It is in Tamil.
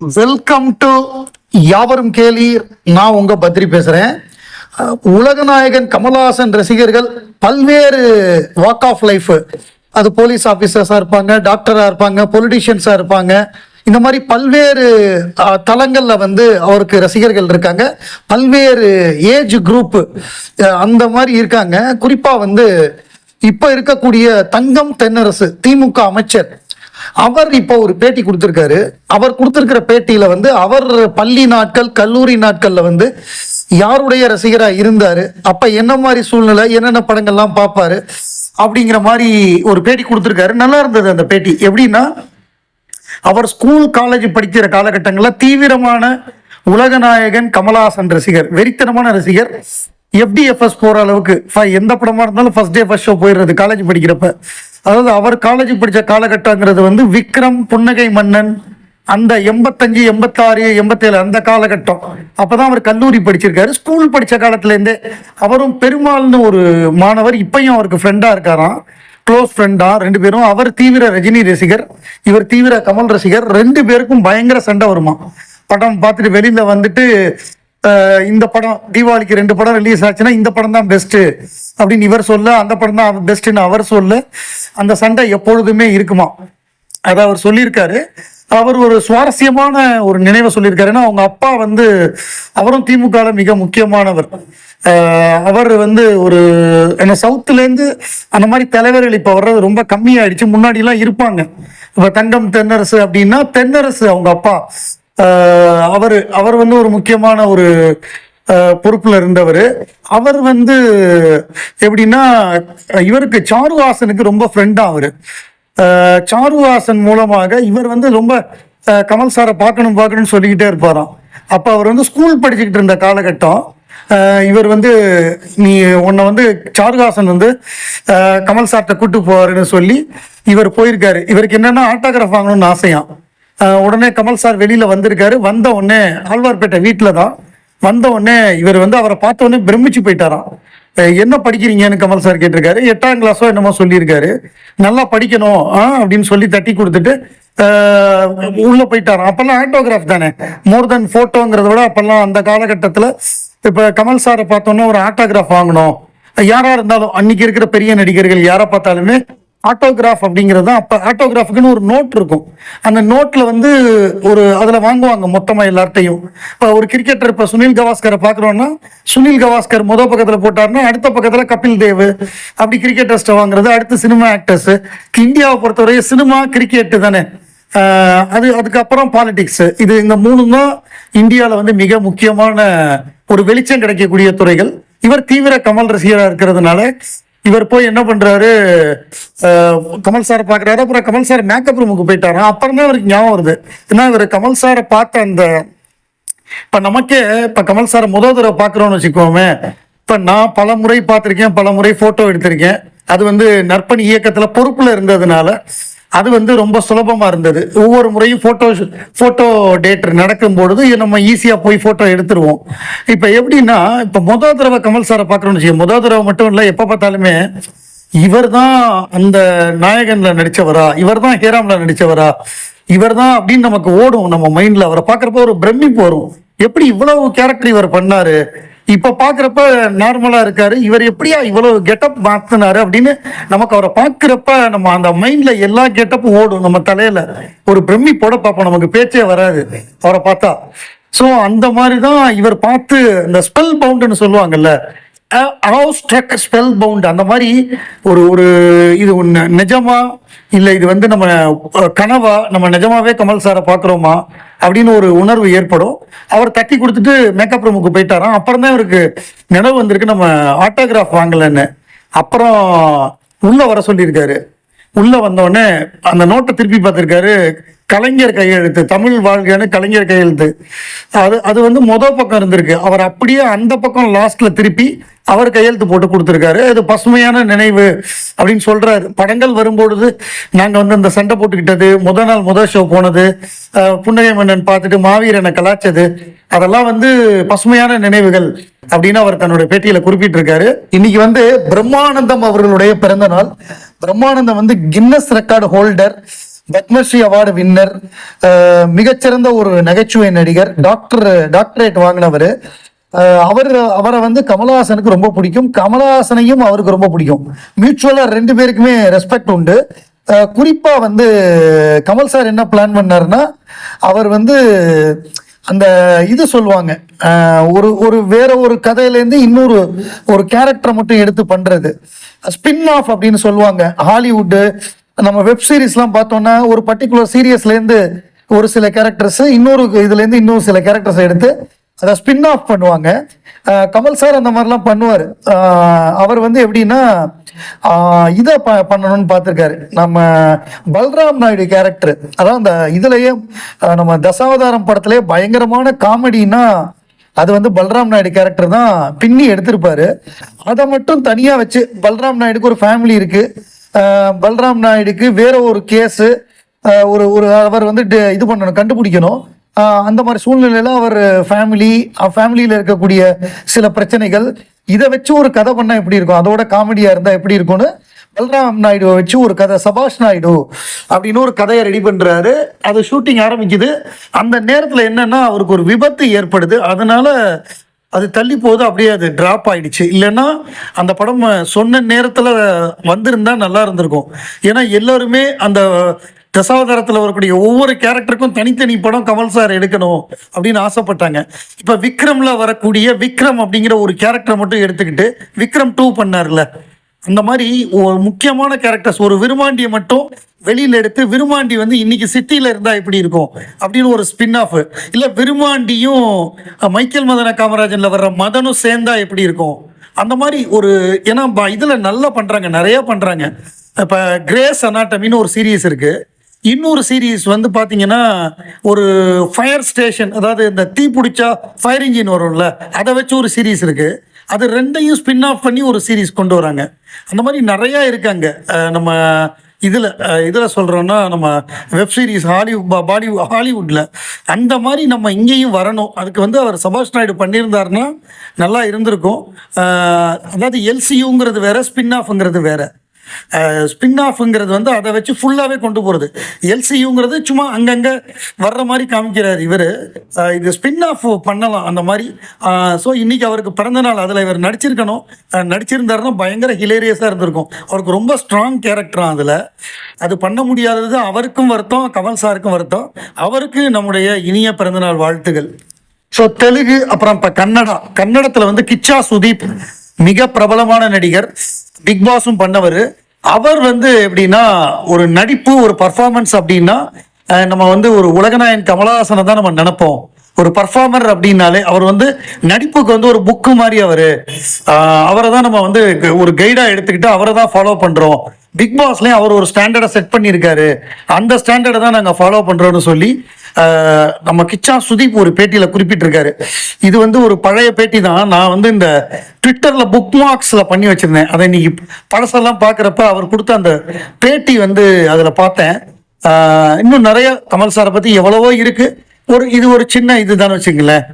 வெல்கம் டு யாவரும் கேளீர் நான் உங்க பத்ரி பேசுறேன். உலகநாயகன் கமல்ஹாசன் ரசிகர்கள் பல்வேறு வாக் ஆஃப் லைஃப் அது போலீஸ் ஆஃபீஸர்ஸாக இருப்பாங்க டாக்டராக இருப்பாங்க பொலிட்டிஷியன்ஸாக இருப்பாங்க. இந்த மாதிரி பல்வேறு தளங்களில் வந்து அவருக்கு ரசிகர்கள் இருக்காங்க. பல்வேறு ஏஜ் குரூப் அந்த மாதிரி இருக்காங்க. குறிப்பாக வந்து இப்போ இருக்கக்கூடிய தங்கம் தென்னரசு திமுக அமைச்சர் அவர் இப்போ ஒரு பேட்டி கொடுத்துருக்காரு. அவர் கொடுத்துருக்கிற பேட்டியில வந்து அவர் பள்ளி நாட்கள் கல்லூரி நாட்கள்ல வந்து யாருடைய ரசிகரா இருந்தாரு? அப்ப என்ன மாதிரி சூழ்நிலை என்னென்ன படங்கள்லாம் பார்ப்பாரு அப்படிங்கிற மாதிரி ஒரு பேட்டி கொடுத்துருக்காரு. நல்லா இருந்தது அந்த பேட்டி. எப்படின்னா அவர் ஸ்கூல் காலேஜ் படிக்கிற காலகட்டங்களில் தீவிரமான உலகநாயகன் கமலஹாசன் ரசிகர் வெறித்தனமான ரசிகர். எஃப்டிஎஃப்எஸ் போற அளவுக்கு எந்த படமா இருந்தாலும் ஃபர்ஸ்ட் டே ஃபர்ஸ்ட் ஷோ போயிடுறது காலேஜ் படிக்கிறப்ப. அதாவது அவர் காலேஜ் படித்த காலகட்டங்கிறது வந்து விக்ரம் புன்னகை மன்னன் அந்த எண்பத்தஞ்சு எண்பத்தாறு எண்பத்தேழு அந்த காலகட்டம். அப்பதான் அவர் கல்லூரி படிச்சிருக்காரு. ஸ்கூல் படித்த காலத்துலேருந்தே அவரும் பெருமாள்னு ஒரு மாணவர் இப்பையும் அவருக்கு ஃப்ரெண்டாக இருக்காராம். க்ளோஸ் ஃப்ரெண்டாக ரெண்டு பேரும். அவர் தீவிர ரஜினி ரசிகர் இவர் தீவிர கமல் ரசிகர் ரெண்டு பேருக்கும் பயங்கர சண்டை வருமா படம் பார்த்துட்டு வெளியில் வந்துட்டு இந்த படம் தீபாவளிக்கு ரெண்டு படம் ரிலீஸ் ஆச்சுன்னா இந்த படம் தான் பெஸ்ட் அப்படின்னு இவர் சொல்ல அந்த படம் தான் பெஸ்ட்னு அவர் சொல்ல. அந்த சண்டை எப்பொழுதுமே இருக்குமா? அதை அவர் சொல்லியிருக்காரு. அவர் ஒரு சுவாரஸ்யமான ஒரு நினைவை சொல்லியிருக்காரு. ஏன்னா அவங்க அப்பா வந்து அவரும் திமுக மிக முக்கியமானவர். அவர் வந்து ஒரு என்ன சவுத்துலேருந்து அந்த மாதிரி தலைவர்கள் இப்போ வர்றது ரொம்ப கம்மியாயிடுச்சு. முன்னாடிலாம் இருப்பாங்க. இப்போ தங்கம் தென்னரசு அப்படின்னா தென்னரசு அவங்க அப்பா. அவர் அவர் வந்து ஒரு முக்கியமான ஒரு பொறுப்புல இருந்தவர். அவர் வந்து எப்படின்னா இவருக்கு சாருஹாசனுக்கு ரொம்ப ஃப்ரெண்டா அவரு. சாருஹாசன் மூலமாக இவர் வந்து ரொம்ப கமல் சாரை பார்க்கணும் பார்க்கணும்னு சொல்லிக்கிட்டே இருப்பாராம். அப்போ அவர் வந்து ஸ்கூல் படிச்சுக்கிட்டு இருந்த காலகட்டம் இவர் வந்து நீ உன்னை வந்து சாருஹாசன் வந்து கமல் சார்கிட்ட கூட்டு போவாருன்னு சொல்லி இவர் போயிருக்காரு. இவருக்கு என்னன்னா ஆட்டோகிராஃப் வாங்கணும்னு ஆசையான் உடனே கமல் சார் வெளியில வந்திருக்காரு. வந்த உடனே ஆழ்வார்பேட்டை வீட்டில் தான். வந்த உடனே இவர் வந்து அவரை பார்த்த உடனே பிரமிச்சு போயிட்டாராம். என்ன படிக்கிறீங்கன்னு கமல் சார் கேட்டிருக்காரு. எட்டாம் கிளாஸோ என்னமோ சொல்லியிருக்காரு. நல்லா படிக்கணும் ஆ, அப்படின்னு சொல்லி தட்டி கொடுத்துட்டு உள்ள போயிட்டாராம். அப்பெல்லாம் ஆட்டோகிராஃப் தானே. மோர் தென் போட்டோங்கிறத விட அப்பெல்லாம் அந்த காலகட்டத்தில் இப்போ கமல் சாரை பார்த்தோன்னே ஒரு ஆட்டோகிராஃப் வாங்கணும். யாரா இருந்தாலும் அன்னைக்கு இருக்கிற பெரிய நடிகர்கள் யாரை பார்த்தாலுமே ஆட்டோகிராஃப் அப்படிங்கிறது தான். அப்போ ஆட்டோகிராஃபுக்குன்னு ஒரு நோட் இருக்கும். அந்த நோட்டில் வந்து ஒரு அதில் வாங்குவாங்க மொத்தமாக எல்லார்ட்டையும். இப்போ ஒரு கிரிக்கெட்டர் இப்போ சுனில் கவாஸ்கரை பார்க்குறோன்னா சுனில் கவாஸ்கர் முதல் பக்கத்தில் போட்டாருன்னா அடுத்த பக்கத்தில் கபில் தேவ். அப்படி கிரிக்கெட்டர்ஸ்ட்டை வாங்குறது அடுத்து சினிமா ஆக்டர்ஸ் இந்தியாவை பொறுத்தவரை சினிமா கிரிக்கெட்டு தானே. அது அதுக்கப்புறம் பாலிடிக்ஸ் இது இந்த மூணு தான் இந்தியாவில் வந்து மிக முக்கியமான ஒரு வெளிச்சம் கிடைக்கக்கூடிய துறைகள். இவர் தீவிர கமல் ரசிகராக இருக்கிறதுனால இவர் போய் என்ன பண்றாரு? கமல் சார் பார்க்குறாரு. அப்புறம் கமல் சார் மேக்கப் ரூமுக்கு போயிட்டாரு? அப்புறம்தான் அவருக்கு இவருக்கு ஞாபகம் வருது. ஏன்னா இவர் கமல் சாரை பார்த்த அந்த இப்ப நமக்கே இப்ப கமல் சாரை முதல் தடவை பாக்குறோம்னு வச்சுக்கோமே இப்ப நான் பல முறை பார்த்திருக்கேன் பல முறை போட்டோ எடுத்திருக்கேன். அது வந்து நற்பணி இயக்கத்துல பொறுப்புல இருந்ததுனால அது வந்து ரொம்ப சுலபமாக இருந்தது. ஒவ்வொரு முறையும் ஃபோட்டோ ஃபோட்டோ டேட் நடக்கும் பொழுது நம்ம ஈஸியாக போய் ஃபோட்டோ எடுத்துருவோம். இப்போ எப்படின்னா இப்போ முதல் தடவை கமல் சாரை பார்க்குறோம்னு வச்சுக்கோங்க. முதல் தடவை மட்டும் இல்லை எப்போ பார்த்தாலுமே இவர் தான் அந்த நாயகன்ல நடித்தவரா இவர் தான் ஹேராம்ல நடித்தவரா இவர் தான் அப்படின்னு நமக்கு ஓடும். நம்ம மைண்டில் அவரை பார்க்குறப்ப ஒரு பிரமிப்பு வரும். எப்படி இவ்வளவு கேரக்டர் இவர் பண்ணாரு? இப்ப பாக்குறப்ப நார்மலா இருக்காரு. இவர் எப்படியா இவ்வளவு கெட்டப் மாத்தினாரு அப்படின்னு நமக்கு அவரை பார்க்குறப்ப நம்ம அந்த மைண்ட்ல எல்லா கெட்டப்பும் ஓடும். நம்ம தலையில ஒரு பிரமிப்போட பார்ப்போம். நமக்கு பேச்சே வராது. அவரை பார்த்தா. ஸோ அந்த மாதிரி தான் இவர் பார்த்து இந்த ஸ்பெல் பவுண்டுன்னு சொல்லுவாங்கல்ல ஸ்ட்ரக் ஸ்பெல் பவுண்ட் அந்த மாதிரி ஒரு ஒரு இது ஒன்று நிஜமா இல்லை இது வந்து நம்ம கனவா நம்ம நிஜமாவே கமல் சாரை பார்க்குறோமா? அப்படின்னு ஒரு உணர்வு ஏற்படும். அவர் தட்டி கொடுத்துட்டு மேக்கப் ரூமுக்கு போயிட்டாராம். அப்புறம் தான் இவருக்கு நினைவு வந்திருக்கு நம்ம ஆட்டோகிராஃப் வாங்கலைன்னு. அப்புறம் உள்ள வர சொல்லியிருக்காரு. உள்ள வந்தோடனே அந்த நோட்டை திருப்பி பார்த்துருக்காரு. கலைஞர் கையெழுத்து தமிழ் வாழ்க்கையான கலைஞர் கையெழுத்து. அது அது வந்து மொதல் பக்கம் இருந்திருக்கு. அவர் அப்படியே அந்த பக்கம் லாஸ்ட்ல திருப்பி அவர் கையெழுத்து போட்டு கொடுத்துருக்காரு. அது பசுமையான நினைவு அப்படின்னு சொல்றாரு. படங்கள் வரும்பொழுது நாங்கள் வந்து அந்த சண்டை போட்டுக்கிட்டது முத நாள் முதல் ஷோ போனது புன்னகை மன்னன் பார்த்துட்டு மாவீரனை கலாச்சது அதெல்லாம் வந்து பசுமையான நினைவுகள். அப்படின்னு அவர் தன்னுடைய பேட்டியில குறிப்பிட்டிருக்காரு. இன்னைக்கு வந்து பிரம்மானந்தம் அவர்களுடைய பிறந்த நாள். பிரம்மானந்தம் வந்து Guinness record holder Padma Shri award winner மிகச்சிறந்த ஒரு நகைச்சுவை நடிகர் டாக்டர் டாக்டரேட் வாங்கினவர். அவர் அவரை வந்து கமலஹாசனுக்கு ரொம்ப பிடிக்கும். கமலஹாசனையும் அவருக்கு ரொம்ப பிடிக்கும். மியூச்சுவலா ரெண்டு பேருக்குமே ரெஸ்பெக்ட் உண்டு. குறிப்பாக குறிப்பா வந்து கமல் சார் என்ன பிளான் பண்ணாருன்னா அவர் வந்து அந்த இது சொல்லுவாங்க ஒரு ஒரு வேற ஒரு கதையிலேருந்து இன்னொரு ஒரு கேரக்டரை மட்டும் எடுத்து பண்ணுறது ஸ்பின் ஆஃப் அப்படின்னு சொல்லுவாங்க ஹாலிவுட்டு நம்ம வெப் சீரிஸ்லாம் பார்த்தோன்னா ஒரு பர்டிகுலர் சீரியஸ்லேருந்து ஒரு சில கேரக்டர்ஸ் இன்னொரு இதுலேருந்து இன்னொரு சில கேரக்டர்ஸ் எடுத்து அதை ஸ்பின் ஆஃப் பண்ணுவாங்க கமல் சார் அந்த மாதிரிலாம் பண்ணுவார். அவர் வந்து எப்படின்னா இதை ப பண்ணணும்னு பார்த்துருக்காரு. நம்ம பல்ராம் நாயுடு கேரக்டர் அதான் அந்த இதுலேயே நம்ம தசாவதாரம் படத்துலேயே பயங்கரமான காமெடின்னா அது வந்து பல்ராம் நாயுடு கேரக்டர் தான் பின்னி எடுத்திருப்பாரு. அதை மட்டும் தனியாக வச்சு பல்ராம் நாயுடுக்கு ஒரு ஃபேமிலி இருக்கு. பல்ராம் நாயுடுக்கு வேற ஒரு கேஸு ஒரு ஒரு அவர் வந்து இது பண்ணணும் கண்டுபிடிக்கணும். அந்த மாதிரி சூழ்நிலையில் அவர் ஃபேமிலி ஃபேமிலியில் இருக்கக்கூடிய சில பிரச்சனைகள் இதை வச்சு ஒரு கதை பண்ணால் எப்படி இருக்கும்? அதோட காமெடியாக இருந்தால் எப்படி இருக்கும்னு பல்ராம் நாயுடுவை வச்சு ஒரு கதை சபாஷ் நாயுடு அப்படின்னு ஒரு கதையை ரெடி பண்ணுறாரு அது ஷூட்டிங் ஆரம்பிக்குது. அந்த நேரத்தில் என்னென்னா அவருக்கு ஒரு விபத்து ஏற்படுது. அதனால அது தள்ளி போகுது. அப்படியே அது ட்ராப் ஆயிடுச்சு. இல்லைன்னா அந்த படம் சொன்ன நேரத்தில் வந்திருந்தா நல்லா இருந்திருக்கும். ஏன்னா எல்லோருமே அந்த தசாவதாரத்தில் வரக்கூடிய ஒவ்வொரு கேரக்டருக்கும் தனித்தனி படம் கமல் சார் எடுக்கணும் அப்படின்னு ஆசைப்பட்டாங்க. இப்போ விக்ரமில் வரக்கூடிய விக்ரம் அப்படிங்கிற ஒரு கேரக்டரை மட்டும் எடுத்துக்கிட்டு விக்ரம் டூ பண்ணார்ல. அந்த மாதிரி ஒரு முக்கியமான கேரக்டர்ஸ் ஒரு விருமாண்டியை மட்டும் வெளியில் எடுத்து விருமாண்டி வந்து இன்னைக்கு சிட்டியில் இருந்தால் எப்படி இருக்கும்? அப்படின்னு ஒரு ஸ்பின் ஆஃப் இல்லை விருமாண்டியும் மைக்கேல் மதன காமராஜனில் வர்ற மதனும் சேர்ந்தா எப்படி இருக்கும்? அந்த மாதிரி ஒரு ஏன்னா ப- நல்லா பண்ணுறாங்க நிறைய பண்ணுறாங்க இப்போ கிரேஸ் அனாட்டமின்னு ஒரு சீரியஸ் இருக்குது இன்னொரு சீரீஸ் வந்து பார்த்தீங்கன்னா ஒரு ஃபயர் ஸ்டேஷன் அதாவது இந்த தீ பிடிச்சா ஃபயர் இன்ஜின் வரும்ல அதை வச்சு ஒரு சீரீஸ் இருக்குது அது ரெண்டையும் ஸ்பின் ஆஃப் பண்ணி ஒரு சீரீஸ் கொண்டு வராங்க. அந்த மாதிரி நிறையா இருக்காங்க நம்ம இதில் இதில் சொல்கிறோன்னா நம்ம வெப் சீரிஸ் ஹாலிவுட் பாடி ஹாலிவுட்டில் அந்த மாதிரி நம்ம இங்கேயும் வரணும். அதுக்கு வந்து அவர் சபாஷ் நாயுடு பண்ணியிருந்தாருன்னா நல்லா இருந்திருக்கும். அதாவது எல்சியூங்கிறது வேறு ஸ்பின் ஆஃப்ங்கிறது வேறு. ஸ்பின் ஆஃப்ங்கிறது வந்து அதை வச்சு ஃபுல்லாகவே கொண்டு போகிறது எல்சியூங்கிறது சும்மா அங்கங்கே வர்ற மாதிரி காமிக்கிறார் இவர். இது ஸ்பின் ஆஃப் பண்ணலாம் அந்த மாதிரி. ஸோ இன்றைக்கி அவருக்கு பிறந்த நாள் அதில் இவர் நடிச்சிருக்கணும். நடிச்சிருந்தாருன்னா பயங்கர ஹிலேரியஸாக இருந்திருக்கும். அவருக்கு ரொம்ப ஸ்ட்ராங் கேரக்டராக அதில். அது பண்ண முடியாதது அவருக்கும் வருத்தம் கமல் சாருக்கும் வருத்தம். அவருக்கு நம்முடைய இனிய பிறந்தநாள் வாழ்த்துகள். ஸோ தெலுங்கு அப்புறம் இப்போ கன்னடா. கன்னடத்தில் வந்து கிச்சா சுதீப் மிக பிரபலமான நடிகர். பிக் பாஸும் பண்ணவர். அவர் வந்து எப்படின்னா ஒரு நடிப்பு ஒரு பர்ஃபார்மன்ஸ் அப்படின்னா நம்ம வந்து ஒரு உலகநாயகன் கமலஹாசனை தான் நம்ம நினைப்போம். ஒரு பர்ஃபார்மர் அப்படின்னாலே அவர் வந்து நடிப்புக்கு வந்து ஒரு புக்கு மாதிரி அவர். அவரை தான் நம்ம வந்து க- ஒரு கைடாக எடுத்துக்கிட்டு அவரை தான் ஃபாலோ பண்ணுறோம் பிக் பாஸ்லயும் அவர் ஒரு ஸ்டாண்டர்டை செட் பண்ணியிருக்காரு. அந்த ஸ்டாண்டர்டை தான் நாங்கள் ஃபாலோ பண்றோம்னு சொல்லி நம்ம கிச்சா சுதீப் ஒரு பேட்டியில குறிப்பிட்டிருக்காரு. இது வந்து ஒரு பழைய பேட்டி தான். நான் வந்து இந்த ட்விட்டர்ல புக் மார்க்ஸ்ல பண்ணி வச்சிருந்தேன். அதை இன்னைக்கு பழசெல்லாம் பார்க்குறப்ப அவர் கொடுத்த அந்த பேட்டி வந்து அதில் பார்த்தேன். இன்னும் நிறைய கமல் சாரை பத்தி எவ்வளவோ இருக்கு. ஒரு இது ஒரு சின்ன இதுதான் வச்சுங்களேன்